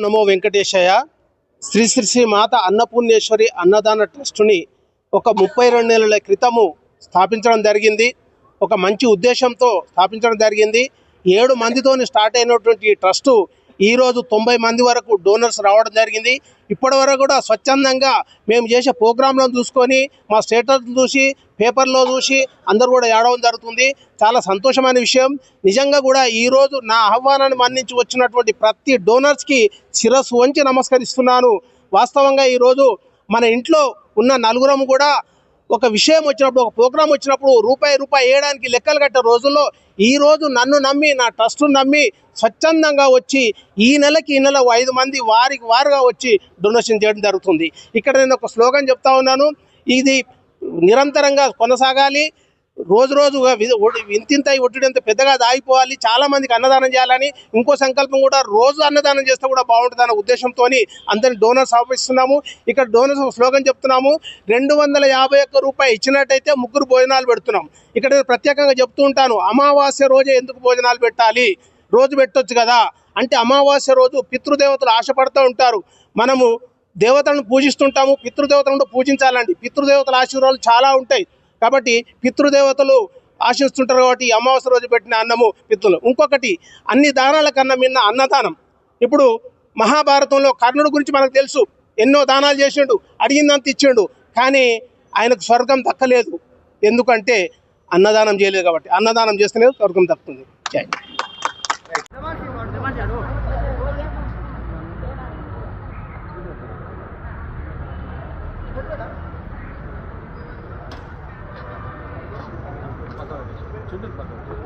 నమో వెంకటేశయ్య. శ్రీ శ్రీ శ్రీ మాత అన్నపూర్ణేశ్వరి అన్నదాన ట్రస్టుని ఒక ముప్పై రెండు నెలల క్రితము స్థాపించడం జరిగింది. ఒక మంచి ఉద్దేశంతో స్థాపించడం జరిగింది. ఏడు మందితోని స్టార్ట్ అయినటువంటి ఈ ట్రస్టు ఈరోజు తొంభై మంది వరకు డోనర్స్ రావడం జరిగింది. ఇప్పటి వరకు కూడా స్వచ్ఛందంగా మేము చేసే ప్రోగ్రాంలను చూసుకొని మా స్టేటస్ చూసి పేపర్లో చూసి అందరూ కూడా ఏడవడం జరుగుతుంది. చాలా సంతోషమైన విషయం. నిజంగా కూడా ఈరోజు నా ఆహ్వానాన్ని మన్నించి వచ్చినటువంటి ప్రతి డోనర్స్కి శిరస్సు వంచి నమస్కరిస్తున్నాను. వాస్తవంగా ఈరోజు మన ఇంట్లో ఉన్న నలుగురం కూడా ఒక విషయం వచ్చినప్పుడు ఒక ప్రోగ్రాం వచ్చినప్పుడు రూపాయి రూపాయి వేయడానికి లెక్కలు కట్టే రోజుల్లో ఈరోజు నన్ను నమ్మి నా ట్రస్ట్ను నమ్మి స్వచ్ఛందంగా వచ్చి ఈ నెలకి ఈ నెల ఐదు మంది వారికి వారుగా వచ్చి డొనేషన్ చేయడం జరుగుతుంది. ఇక్కడ నేను ఒక స్లోగన్ చెప్తా ఉన్నాను. ఇది నిరంతరంగా కొనసాగాలి. రోజు రోజుగా వి- ఒడి- ఇంతింత ఒట్టిడంత పెద్దగా దాగిపోవాలి చాలా మందికి అన్నదానం చేయాలని ఇంకో సంకల్పం కూడా రోజు అన్నదానం చేస్తే కూడా బాగుంటుంది అనే ఉద్దేశంతో అందరిని డోనర్స్ ఆపిస్తున్నాము ఇక్కడ డోనర్స్ స్లోగన్ చెప్తున్నాము. రెండు వందల యాభై ఒక్క రూపాయి ఇచ్చినట్టయితే ముగ్గురు భోజనాలు పెడుతున్నాం. ఇక్కడ ప్రత్యేకంగా చెప్తూ ఉంటాను అమావాస్య రోజే ఎందుకు భోజనాలు పెట్టాలి? రోజు పెట్టొచ్చు కదా? అంటే అమావాస్య రోజు పితృదేవతలు ఆశపడుతూ ఉంటారు. మనము దేవతలను పూజిస్తుంటాము పితృదేవతలను కూడా పూజించాలండి. పితృదేవతల ఆశీర్వాదాలు చాలా ఉంటాయి. కాబట్టి పితృదేవతలు ఆశిస్తుంటారు కాబట్టి అమావాస్య రోజు పెట్టిన అన్నము పితృలు. ఇంకొకటి అన్ని దానాల కన్నా మిన్న అన్నదానం. ఇప్పుడు మహాభారతంలో కర్ణుడు గురించి మనకు తెలుసు. ఎన్నో దానాలు చేసిండు అడిగిందంత ఇచ్చిండు. కానీ ఆయనకు స్వర్గం దక్కలేదు. ఎందుకంటే అన్నదానం చేయలేదు కాబట్టి. అన్నదానం చేస్తేనే స్వర్గం దక్కుతుంది. 전면 받아.